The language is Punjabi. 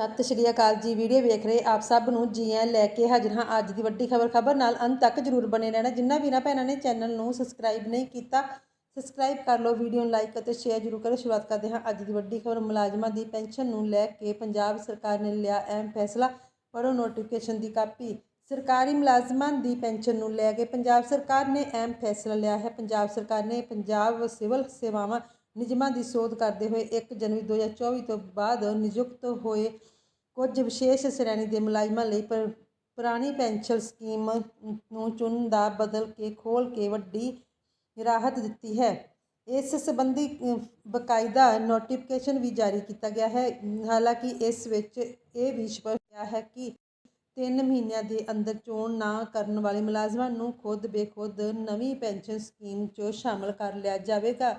ਸਤਿ ਸ਼੍ਰੀ ਅਕਾਲ ਜੀ। ਵੀਡੀਓ ਵੇਖ ਰਹੇ ਆਪ ਸਭ ਨੂੰ ਜੀ ਆਇਆਂ ਲੈ ਕੇ ਹਾਜ਼ਰ ਹਾਂ ਅੱਜ ਦੀ ਵੱਡੀ ਖਬਰ। ਖਬਰ ਨਾਲ ਅੰਤ ਤੱਕ ਜਰੂਰ ਬਣੇ ਰਹਿਣਾ। ਜਿੰਨਾ ਵੀਰਾਂ ਭੈਣਾਂ ਨੇ ਚੈਨਲ ਨੂੰ ਸਬਸਕ੍ਰਾਈਬ ਨਹੀਂ ਕੀਤਾ, ਸਬਸਕ੍ਰਾਈਬ ਕਰ ਲਓ, ਵੀਡੀਓ ਨੂੰ ਲਾਈਕ ਅਤੇ ਸ਼ੇਅਰ ਜਰੂਰ ਕਰੋ। ਸ਼ੁਰੂਆਤ ਕਰਦੇ ਹਾਂ ਅੱਜ ਦੀ ਵੱਡੀ ਖਬਰ। ਮੁਲਾਜ਼ਮਾਂ ਦੀ ਪੈਨਸ਼ਨ ਨੂੰ ਲੈ ਕੇ ਪੰਜਾਬ ਸਰਕਾਰ ਨੇ ਲਿਆ ਅਹਿਮ ਫੈਸਲਾ। ਪੜੋ ਨੋਟੀਫਿਕੇਸ਼ਨ ਦੀ ਕਾਪੀ। ਸਰਕਾਰੀ ਮੁਲਾਜ਼ਮਾਂ ਦੀ ਪੈਨਸ਼ਨ ਨੂੰ ਲੈ ਕੇ ਪੰਜਾਬ ਸਰਕਾਰ ਨੇ ਅਹਿਮ ਫੈਸਲਾ ਲਿਆ ਹੈ। ਪੰਜਾਬ ਸਰਕਾਰ ਨੇ ਪੰਜਾਬ ਸਿਵਲ ਸੇਵਾਵਾਂ ਨਿਯਮਾਂ ਦੀ ਸੋਧ ਕਰਦੇ ਹੋਏ 1 ਜਨਵਰੀ 2024 ਤੋਂ ਬਾਅਦ ਨਿਯੁਕਤ ਹੋਏ ਕੁਝ ਵਿਸ਼ੇਸ਼ ਸ਼੍ਰੇਣੀ ਦੇ ਮੁਲਾਜ਼ਮਾਂ ਲਈ ਪਰ- ਪੁਰਾਣੀ ਪੈਨਸ਼ਨ ਸਕੀਮ ਨੂੰ ਚੁਣ ਦਾ ਬਦਲ ਕੇ ਖੋਲ ਕੇ ਵੱਡੀ ਰਾਹਤ ਦਿੱਤੀ ਹੈ। ਇਸ ਸੰਬੰਧੀ ਅ, ਬਕਾਇਦਾ ਨੋਟੀਫਿਕੇਸ਼ਨ ਵੀ ਜਾਰੀ ਕੀਤਾ ਗਿਆ ਹੈ। ਹਾਲਾਂਕਿ ਇਸ ਵਿੱਚ ਇਹ ਵੀ ਸਪਸ਼ਟ ਹੋਇਆ ਹੈ ਕਿ ਤਿੰਨ ਮਹੀਨਿਆਂ ਦੇ ਅੰਦਰ ਚੋਣ ਨਾ ਕਰਨ ਵਾਲੇ ਮੁਲਾਜ਼ਮਾਂ ਨੂੰ ਖੁਦ ਬੇਖੁਦ ਨਵੀਂ ਪੈਨਸ਼ਨ ਸਕੀਮ 'ਚ ਸ਼ਾਮਲ ਕਰ ਲਿਆ ਜਾਵੇਗਾ।